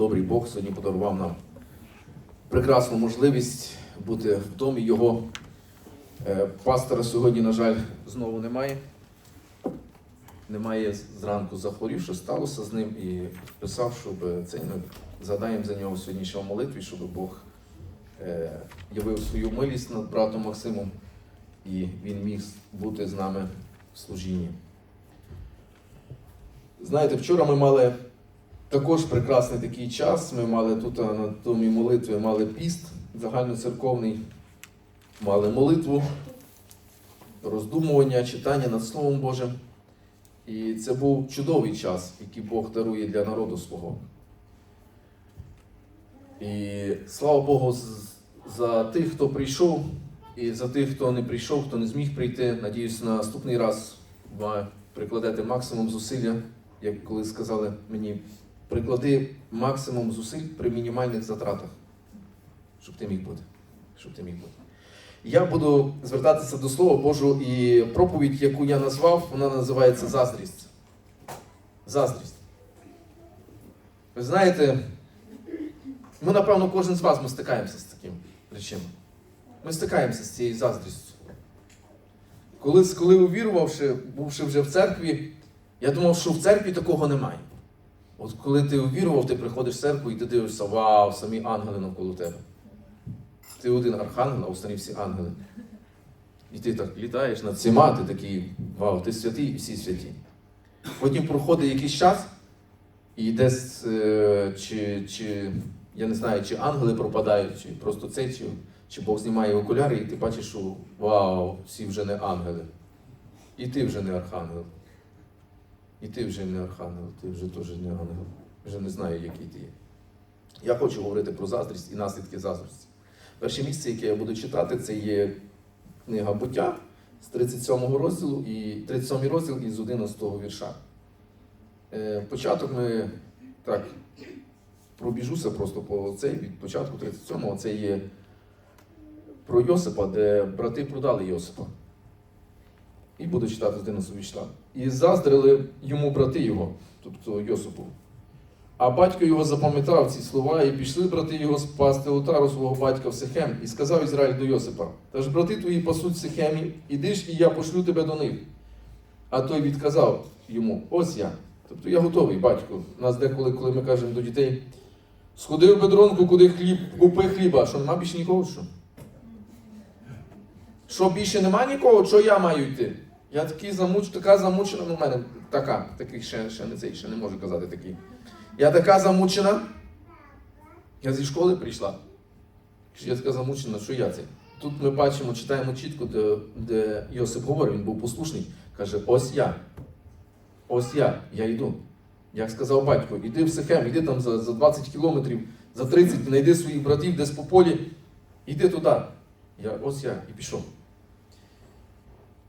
добрий Бог сьогодні подарував нам прекрасну можливість бути в домі Його. Е, Пастора сьогодні, на жаль, знову немає. Немає зранку захворів, що сталося з ним, і писав, щоб це ми згадаємо за нього сьогодні ще в молитві, щоб Бог е, явив свою милість над братом Максимом, і він міг бути з нами в служінні. Знаєте, вчора ми мали також прекрасний такий час. Ми мали тут на домі молитви, мали піст загальноцерковний, мали молитву, роздумування, читання над Словом Божим. І це був чудовий час, який Бог дарує для народу свого. І слава Богу за тих, хто прийшов, і за тих, хто не прийшов, хто не зміг прийти. Надіюсь, на наступний раз ви прикладете максимум зусилля, як коли сказали мені, приклади максимум зусиль при мінімальних затратах, щоб ти міг бути. Щоб ти міг бути. Я буду звертатися до Слова Божого і проповідь, яку я назвав, вона називається Заздрість. Заздрість. Ви знаєте, ми, напевно, кожен з вас ми стикаємося з таким речами. Ми стикаємося з цією заздрістю. Коли, коли увірувавши, бувши вже в церкві, я думав, що в церкві такого немає. От коли ти увірував, ти приходиш в церкву і ти дивишся, вау, самі ангели навколо тебе. Ти один архангел, а останні всі ангели. І ти так літаєш над всіма, ти такий, вау, ти святий і всі святі. Потім проходить якийсь час, і десь, е, чи, чи, я не знаю, чи ангели пропадають, чи просто це, чи, чи Бог знімає окуляри, і ти бачиш, що вау, всі вже не ангели. І ти вже не архангел. І ти вже не архангел, ти вже теж не ангел. Вже не знаю, який ти є. Я хочу говорити про заздрість і наслідки заздрості. Перше місце, яке я буду читати, це є книга буття з 37 розділу і 37 розділ із 11 вірша. Е, Початок ми так пробіжуся просто по цей від початку 37-го. Це є про Йосипа, де брати продали Йосипа. І буду читати з 11 вірша. І заздрили йому брати його, тобто Йосипу. А батько його запам'ятав ці слова, і пішли брати його спасти отару свого батька в Сихем, і сказав Ізраїль до Йосипа: Та ж брати твої пасуть в Сихемі, іди ж, і я пошлю тебе до них. А той відказав йому: Ось я. Тобто я готовий, батько. Нас деколи, коли ми кажемо до дітей, сходи в бедронку, куди хліб, купи хліба, що нема більше нікого, що? Що більше нема нікого, що я маю йти? Я такий замуч, така замучена, ну в мене така, таких ще, ще не цей, ще не можу казати такий. Я така замучена. Я зі школи прийшла. Я така замучена, що я це. Тут ми бачимо, читаємо чітко, де, де Йосип говорить, він був послушний. Каже, ось я. Ось я, я йду. Як сказав батько, іди в Сихем, іди там за, за 20 кілометрів, за 30, знайди своїх братів десь по полі, іди туди. Я, ось я і пішов.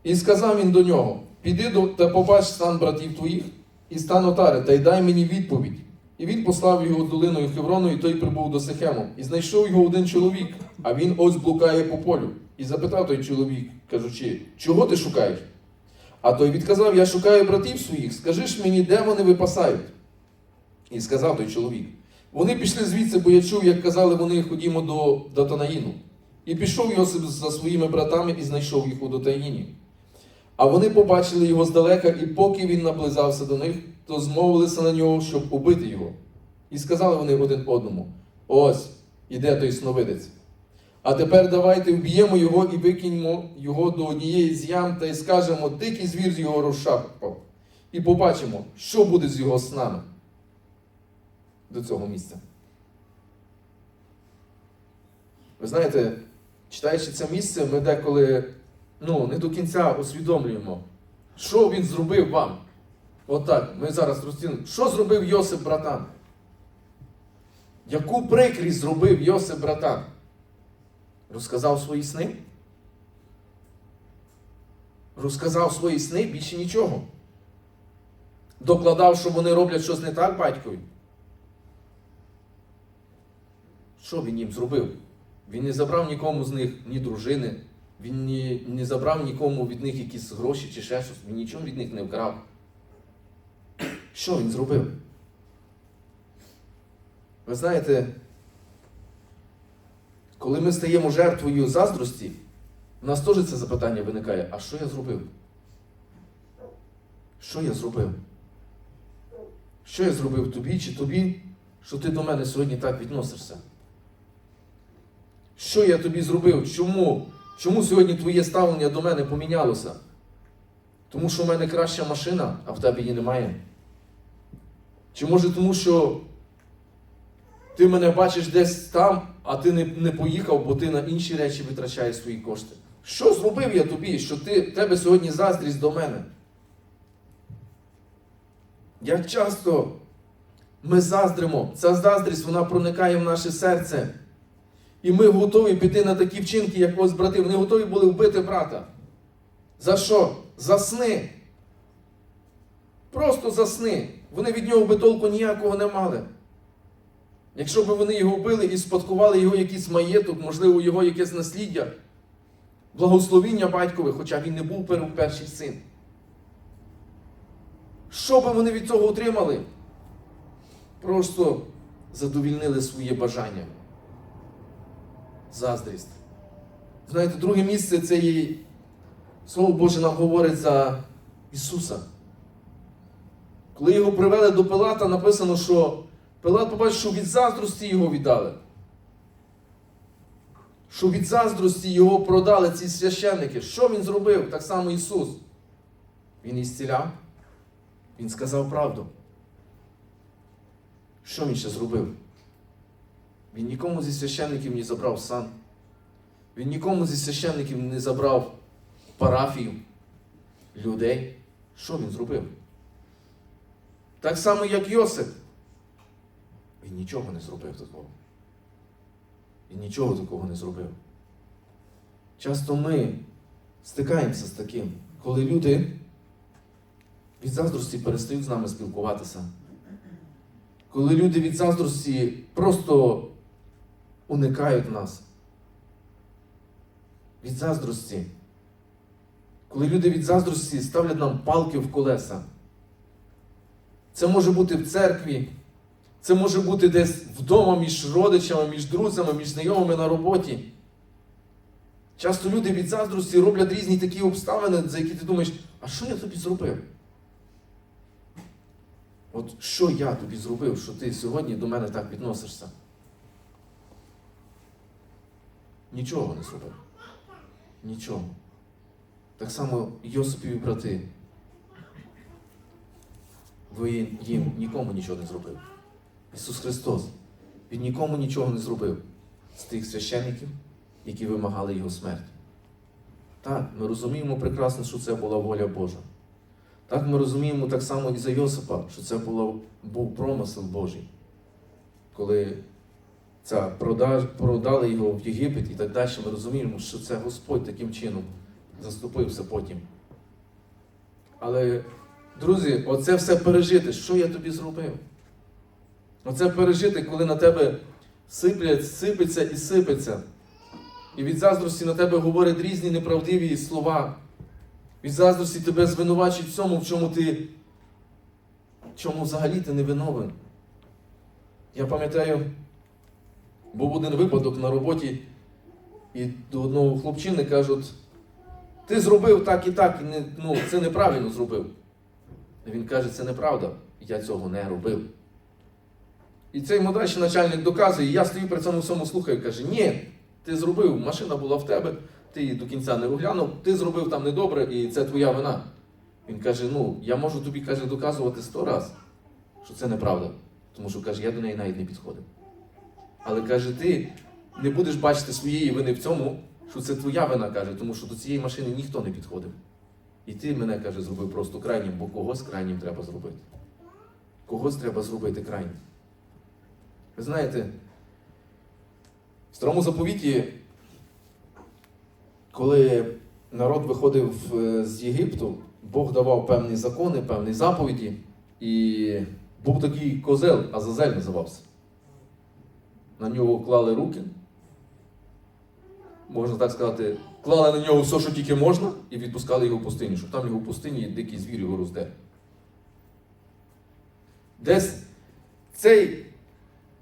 І сказав він до нього: Піди та побач стан братів твоїх і стан отари, та й дай мені відповідь. І він послав його долиною Хеврону, і той прибув до Сихему. І знайшов його один чоловік, а він ось блукає по полю. І запитав той чоловік, кажучи, чого ти шукаєш? А той відказав: Я шукаю братів своїх, скажи ж мені, де вони випасають? І сказав той чоловік: Вони пішли звідси, бо я чув, як казали вони, ходімо до Датанаїну. І пішов Йосип за своїми братами і знайшов їх у Дотаїні. А вони побачили його здалека, і поки він наблизався до них, то змовилися на нього, щоб убити його. І сказали вони один одному: Ось, іде той сновидець. А тепер давайте вб'ємо його і викиньмо його до однієї з ям та й скажемо, дикий звір з його розшапав. І побачимо, що буде з його снами до цього місця. Ви знаєте, читаючи це місце, ми деколи ну, не до кінця усвідомлюємо, що він зробив вам. Отак, ми зараз розцінимо. Що зробив Йосип братан? Яку прикрість зробив Йосип братан? Розказав свої сни? Розказав свої сни більше нічого. Докладав, що вони роблять щось не так батькові. Що він їм зробив? Він не забрав нікому з них ні дружини, він не, не забрав нікому від них якісь гроші чи ще щось, він нічого від них не вкрав. Що він зробив? Ви знаєте, коли ми стаємо жертвою заздрості, у нас теж це запитання виникає: а що я зробив? Що я зробив? Що я зробив тобі чи тобі, що ти до мене сьогодні так відносишся? Що я тобі зробив? Чому? Чому сьогодні твоє ставлення до мене помінялося? Тому що в мене краща машина, а в тебе її немає? Чи може тому, що ти мене бачиш десь там, а ти не, не поїхав, бо ти на інші речі витрачаєш свої кошти? Що зробив я тобі, що ти, тебе сьогодні заздрість до мене? Як часто ми заздримо, ця заздрість вона проникає в наше серце. І ми готові піти на такі вчинки, як ось брати. Вони готові були вбити брата. За що? За сни. Просто за сни. Вони від нього би толку ніякого не мали. Якщо б вони його вбили і спадкували його якийсь маєток, можливо, його якесь насліддя, благословіння батькове, хоча він не був пер- перший син. Що би вони від цього отримали? Просто задовільнили своє бажання. Заздрість. Знаєте, друге місце це є Слово Боже нам говорить за Ісуса. Коли його привели до Пилата, написано, що Пилат побачив, що від заздрості його віддали. Що від заздрості його продали ці священники. Що він зробив? Так само Ісус. Він ісціляв, Він сказав правду. Що він ще зробив? Він нікому зі священників не забрав сан. Він нікому зі священників не забрав парафію, людей. Що він зробив? Так само, як Йосип. Він нічого не зробив такого. Він нічого такого не зробив. Часто ми стикаємося з таким, коли люди від заздрості перестають з нами спілкуватися. Коли люди від заздрості просто уникають нас. Від заздрості. Коли люди від заздрості ставлять нам палки в колеса. Це може бути в церкві, це може бути десь вдома між родичами, між друзями, між знайомими на роботі. Часто люди від заздрості роблять різні такі обставини, за які ти думаєш, а що я тобі зробив? От що я тобі зробив, що ти сьогодні до мене так відносишся? Нічого не зробив. Нічого. Так само Йосипові брати. Ви їм нікому нічого не зробив. Ісус Христос. Він нікому нічого не зробив з тих священників, які вимагали Його смерті. Так, ми розуміємо прекрасно, що це була воля Божа. Так ми розуміємо так само і за Йосипа, що це було, був промисел Божий. Коли ця продали його в Єгипет і так далі, ми розуміємо, що це Господь таким чином заступився потім. Але, друзі, оце все пережити, що я тобі зробив? Оце пережити, коли на тебе сиплять, сипеться і сипеться. І від заздрості на тебе говорять різні неправдиві слова. Від заздрості тебе звинувачують в цьому, в чому ти, чому взагалі ти не виновен. Я пам'ятаю, був один випадок на роботі, і до одного хлопчини кажуть, ти зробив так і так, і не, ну, це неправильно зробив. Він каже, це неправда, я цього не робив. І цей молодший начальник доказує, і я стою при цьому всьому слухаю, каже, ні, ти зробив, машина була в тебе, ти її до кінця не оглянув, ти зробив там недобре, і це твоя вина. Він каже: ну, я можу тобі каже, доказувати сто раз, що це неправда. Тому що каже, я до неї навіть не підходив. Але каже, ти не будеш бачити своєї вини в цьому, що це твоя вина, каже, тому що до цієї машини ніхто не підходив. І ти мене, каже, зробив просто крайнім, бо когось крайнім треба зробити. Когось треба зробити крайнім. Ви знаєте, в старому заповіті, коли народ виходив е, з Єгипту, Бог давав певні закони, певні заповіді, і був такий козел, Азазель називався. На нього клали руки, можна так сказати, клали на нього все, що тільки можна, і відпускали його в пустиню, щоб там його в пустині дикий звір його розде. Десь цей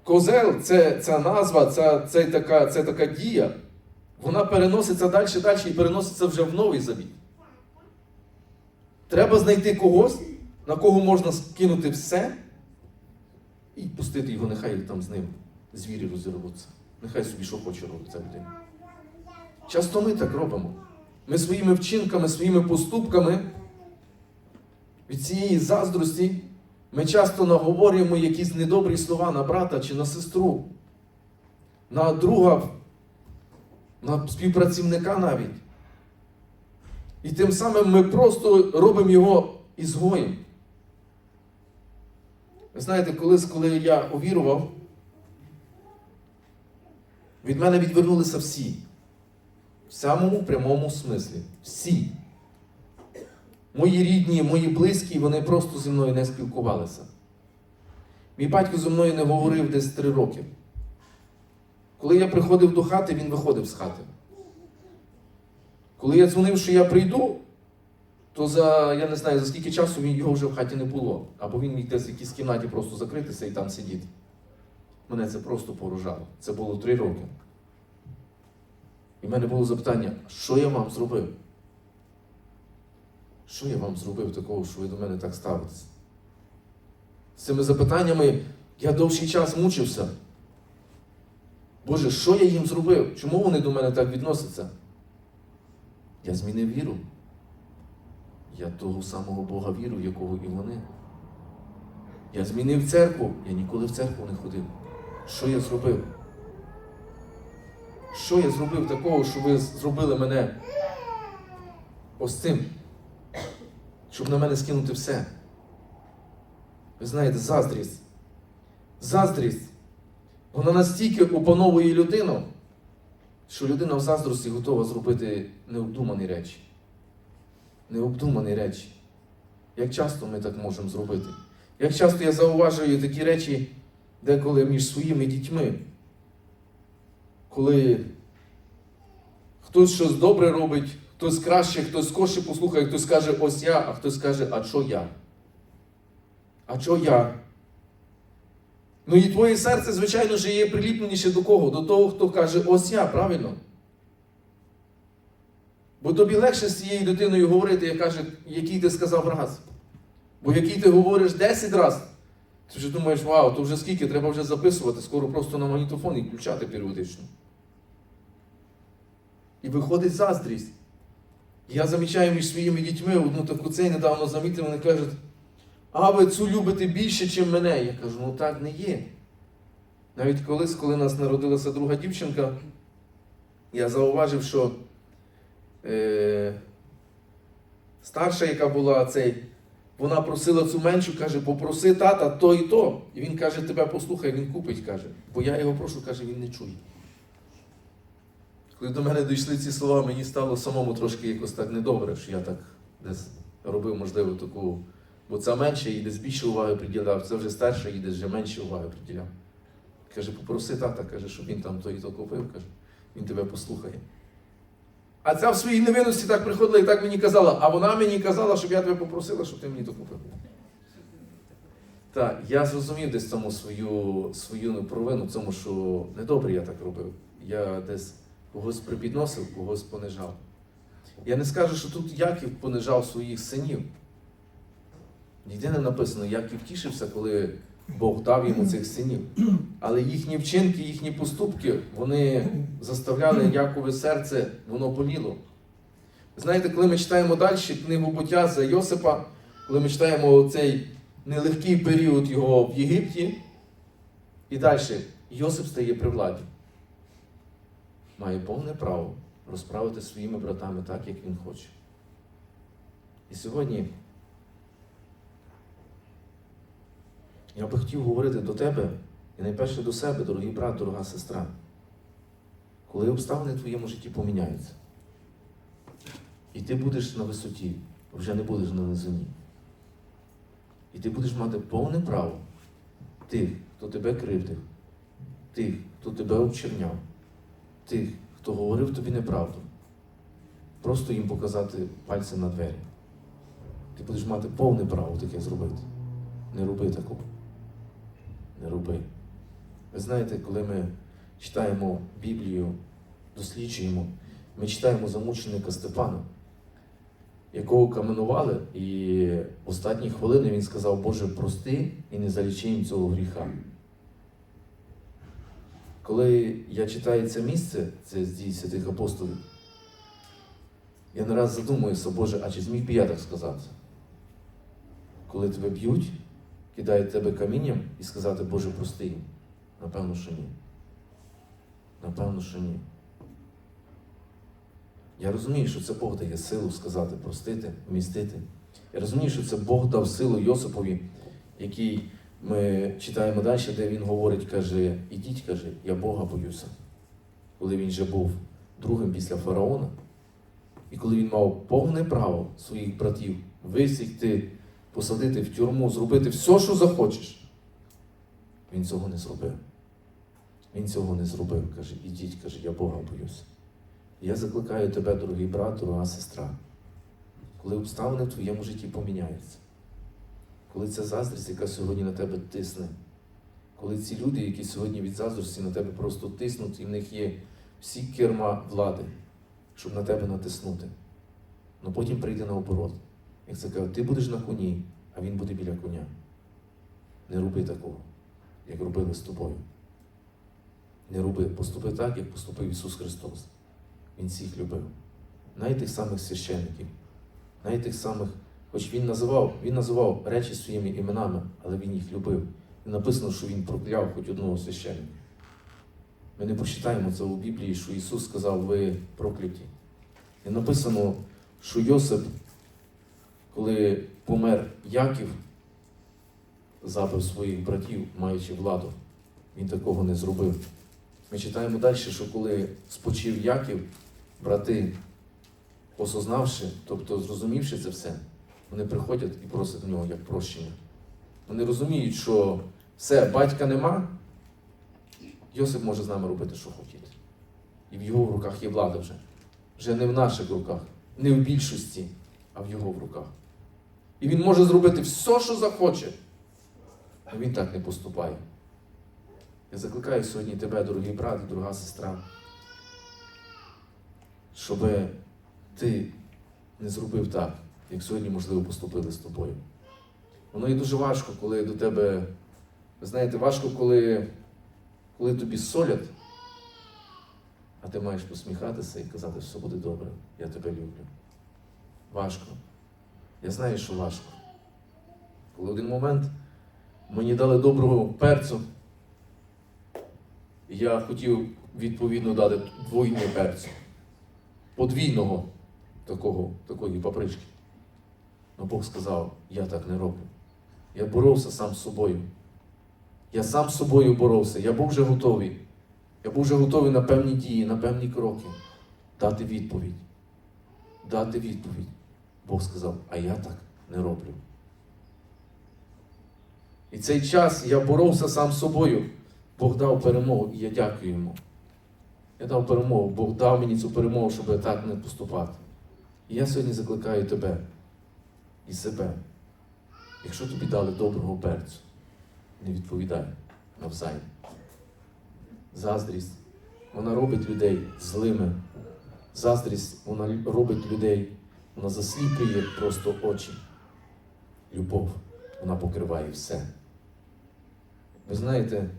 Козел це ця назва, це, це, така, це така дія. Вона переноситься далі, далі і переноситься вже в новий завіт. Треба знайти когось, на кого можна скинути все і пустити його, нехай там з ним звірі розірвуться. Нехай собі що хоче робить ця людина. Часто ми так робимо. Ми своїми вчинками, своїми поступками від цієї заздрості ми часто наговорюємо якісь недобрі слова на брата чи на сестру, на друга, на співпрацівника навіть. І тим самим ми просто робимо його ізгоєм. Ви знаєте, колись, коли я увірував, від мене відвернулися всі. В самому прямому смислі. Всі. Мої рідні, мої близькі, вони просто зі мною не спілкувалися. Мій батько зі мною не говорив десь три роки. Коли я приходив до хати, він виходив з хати. Коли я дзвонив, що я прийду, то за, я не знаю, за скільки часу його вже в хаті не було. Або він міг десь в якійсь кімнаті просто закритися і там сидіти. Мене це просто поражало. Це було три роки. І в мене було запитання, що я вам зробив? Що я вам зробив такого, що ви до мене так ставитесь? З цими запитаннями я довший час мучився. Боже, що я їм зробив? Чому вони до мене так відносяться? Я змінив віру. Я того самого Бога віру, в якого і вони. Я змінив церкву, я ніколи в церкву не ходив. Що я зробив? Що я зробив такого, що ви зробили мене ось цим? Щоб на мене скинути все. Ви знаєте, заздрість. Заздрість. Вона настільки опановує людину, що людина в заздрості готова зробити необдумані речі. Необдумані речі. Як часто ми так можемо зробити? Як часто я зауважую такі речі деколи між своїми дітьми, коли хтось щось добре робить, хтось краще, хтось скорше послухає, хтось каже ось я, а хтось каже, а що я? А що я? Ну і твоє серце, звичайно ж, є приліпленіше до кого? До того, хто каже ось я, правильно? Бо тобі легше з цією дитиною говорити, як каже, який ти сказав раз. Бо який ти говориш 10 разів, ти вже думаєш, вау, то вже скільки, треба вже записувати, скоро просто на магнітофон і включати періодично. І виходить заздрість. Я замічаю між своїми дітьми одну таку цей недавно замітив, вони кажуть, а ви цю любите більше, ніж мене. Я кажу, ну так не є. Навіть колись, коли нас народилася друга дівчинка, я зауважив, що е, старша, яка була цей, вона просила цю меншу, каже, попроси тата то і то. І він каже, тебе послухай, він купить, каже. Бо я його прошу, каже, він не чує. Коли до мене дійшли ці слова, мені стало самому трошки якось так недобре, що я так десь робив, можливо, таку. Бо це менше їй десь більше уваги приділяв, це вже старше їй десь вже менше уваги приділяв. Каже, попроси тата, каже, щоб він там то і то купив, каже, він тебе послухає. А ця в своїй невинності так приходила і так мені казала, а вона мені казала, щоб я тебе попросила, щоб ти мені то купив. Так, я зрозумів десь тому свою, свою провину, в тому, що недобре я так робив. Я десь когось припідносив, когось понижав. Я не скажу, що тут Яків понижав своїх синів. Ніде не написано, Яків тішився, коли Бог дав йому цих синів. Але їхні вчинки, їхні поступки, вони заставляли Якове серце, воно боліло. Знаєте, коли ми читаємо далі книгу буття за Йосипа, коли ми читаємо цей нелегкий період його в Єгипті, і далі Йосип стає при владі. Має повне право розправити своїми братами так, як він хоче. І сьогодні я би хотів говорити до тебе і найперше до себе, дорогий брат, дорога сестра. Коли обставини в твоєму житті поміняються, і ти будеш на висоті, вже не будеш на низині. І ти будеш мати повне право тих, хто тебе кривдив, тих, хто тебе обчерняв, тих, хто говорив тобі неправду, просто їм показати пальцем на двері. Ти будеш мати повне право таке зробити. Не роби такого. Не роби. Ви знаєте, коли ми читаємо Біблію, досліджуємо, ми читаємо за мученика Степана, якого каменували, і в останні хвилини він сказав, Боже, прости і не залічи їм цього гріха. Коли я читаю це місце, це з дій святих апостолів, я не раз задумуюся, Боже, а чи зміг би я так сказати? Коли тебе б'ють, кидають тебе камінням і сказати, Боже, прости їм. Напевно, що ні. Напевно, що ні. Я розумію, що це Бог дає силу сказати, простити, вмістити. Я розумію, що це Бог дав силу Йосипові, який ми читаємо далі, де він говорить, каже, ідіть, каже, я Бога боюся. Коли він же був другим після фараона, і коли він мав повне право своїх братів висікти, посадити в тюрму, зробити все, що захочеш, він цього не зробив. Він цього не зробив. Каже, ідіть, каже, я Бога боюся. Я закликаю тебе, дорогий брат, дорога сестра, коли обставини в твоєму житті поміняються, коли ця заздрість, яка сьогодні на тебе тисне, коли ці люди, які сьогодні від заздрості на тебе просто тиснуть, і в них є всі керма влади, щоб на тебе натиснути. Ну потім прийде наоборот. Як це каже, ти будеш на коні, а він буде біля коня. Не роби такого, як робили з тобою. Не роби, поступи так, як поступив Ісус Христос. Він всіх любив. Навіть тих самих священників, навіть тих самих, хоч він називав, він називав речі своїми іменами, але він їх любив. І написано, що він прокляв хоч одного священника. Ми не почитаємо це у Біблії, що Ісус сказав, ви прокляті. І написано, що Йосип, коли помер Яків, забив своїх братів, маючи владу, він такого не зробив. Ми читаємо далі, що коли спочив Яків, брати, осознавши, тобто зрозумівши це все, вони приходять і просять в нього як прощення. Вони розуміють, що все, батька нема, Йосип може з нами робити, що хотіти. І в його руках є влада вже. Вже не в наших руках, не в більшості, а в його в руках. І він може зробити все, що захоче. А він так не поступає. Я закликаю сьогодні тебе, дорогий брат, і дорога сестра, щоб ти не зробив так, як сьогодні, можливо, поступили з тобою. Воно є дуже важко, коли до тебе, ви знаєте, важко, коли, коли тобі солять, а ти маєш посміхатися і казати, що все буде добре, я тебе люблю. Важко. Я знаю, що важко. Коли один момент мені дали доброго перцю, я хотів відповідно дати двойний перцю, подвійного такого, такої папрички. Но Бог сказав, я так не роблю. Я боровся сам з собою. Я сам з собою боровся. Я був вже готовий. Я був вже готовий на певні дії, на певні кроки. Дати відповідь. Дати відповідь. Бог сказав, а я так не роблю. І цей час я боровся сам з собою. Бог дав перемогу, і я дякую йому. Я дав перемогу, Бог дав мені цю перемогу, щоб так не поступати. І я сьогодні закликаю тебе і себе. Якщо тобі дали доброго перцю, не відповідай навзаєм. Заздрість, вона робить людей злими. Заздрість, вона робить людей, вона засліплює просто очі. Любов, вона покриває все. Ви знаєте,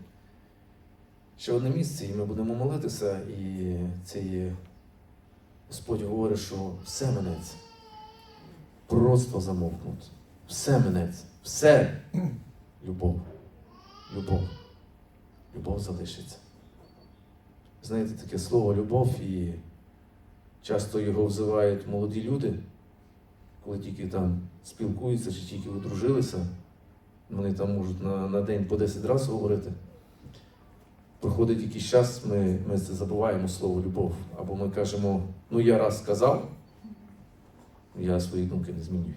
ще одне місце, і ми будемо молитися, і це є Господь говорить, що все минеться. Пророцтво замовкнуть. Все минеться. Все. Любов. Любов. Любов залишиться. Знаєте, таке слово любов, і часто його взивають молоді люди, коли тільки там спілкуються чи тільки одружилися. Вони там можуть на, на день по 10 разів говорити. Проходить якийсь час, ми, ми це забуваємо слово любов. Або ми кажемо, ну я раз сказав, я свої думки не змінюю.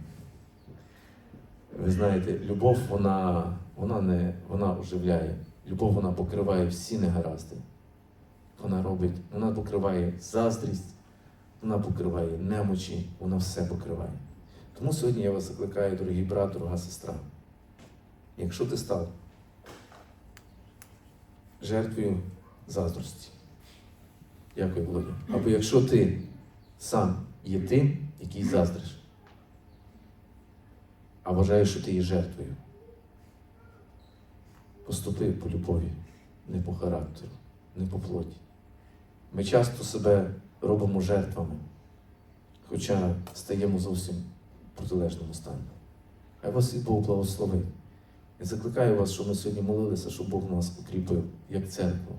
Ви знаєте, любов, вона, вона не вона оживляє. Любов вона покриває всі негаразди. Вона робить, вона покриває заздрість, вона покриває немочі, вона все покриває. Тому сьогодні я вас закликаю, дорогі брат, дорога сестра. Якщо ти став жертвою заздрості. Дякую, Володя. Або якщо ти сам є тим, який заздриш, а вважаєш, що ти є жертвою, поступи по любові, не по характеру, не по плоті. Ми часто себе робимо жертвами, хоча стаємо зовсім в протилежному стані. Хай вас і Бог благословить. Я закликаю вас, щоб ми сьогодні молилися, щоб Бог нас укріпив як церкву.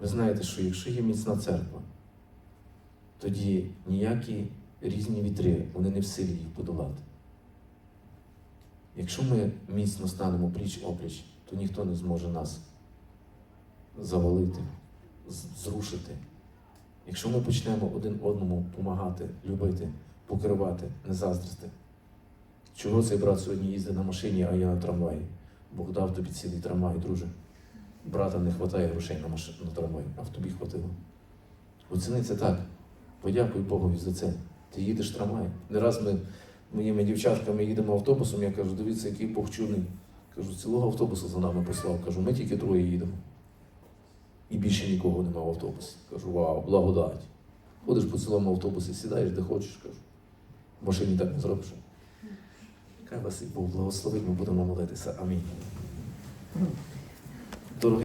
Ви знаєте, що якщо є міцна церква, тоді ніякі різні вітри, вони не в силі їх подолати. Якщо ми міцно станемо пліч опліч, то ніхто не зможе нас завалити, зрушити. Якщо ми почнемо один одному допомагати, любити, покривати, не заздрити. Чого цей брат сьогодні їздить на машині, а я на трамваї? Бог дав тобі цілий трамвай, друже. Брата не вистачає грошей на, маш... на трамвай, а в тобі хватило. Оціни це так. Подякуй Богові за це. Ти їдеш трамвай. Не раз ми моїми дівчатками їдемо автобусом, я кажу, дивіться, який Бог чудний. Кажу, цілого автобуса за нами послав. Кажу, ми тільки троє їдемо. І більше нікого немає в автобусі. Кажу, вау, благодать. Ходиш по цілому автобусі, сідаєш де хочеш, кажу. В машині так не зробиш. Хай вас і Бог благословить, ми будемо молитися. Амінь.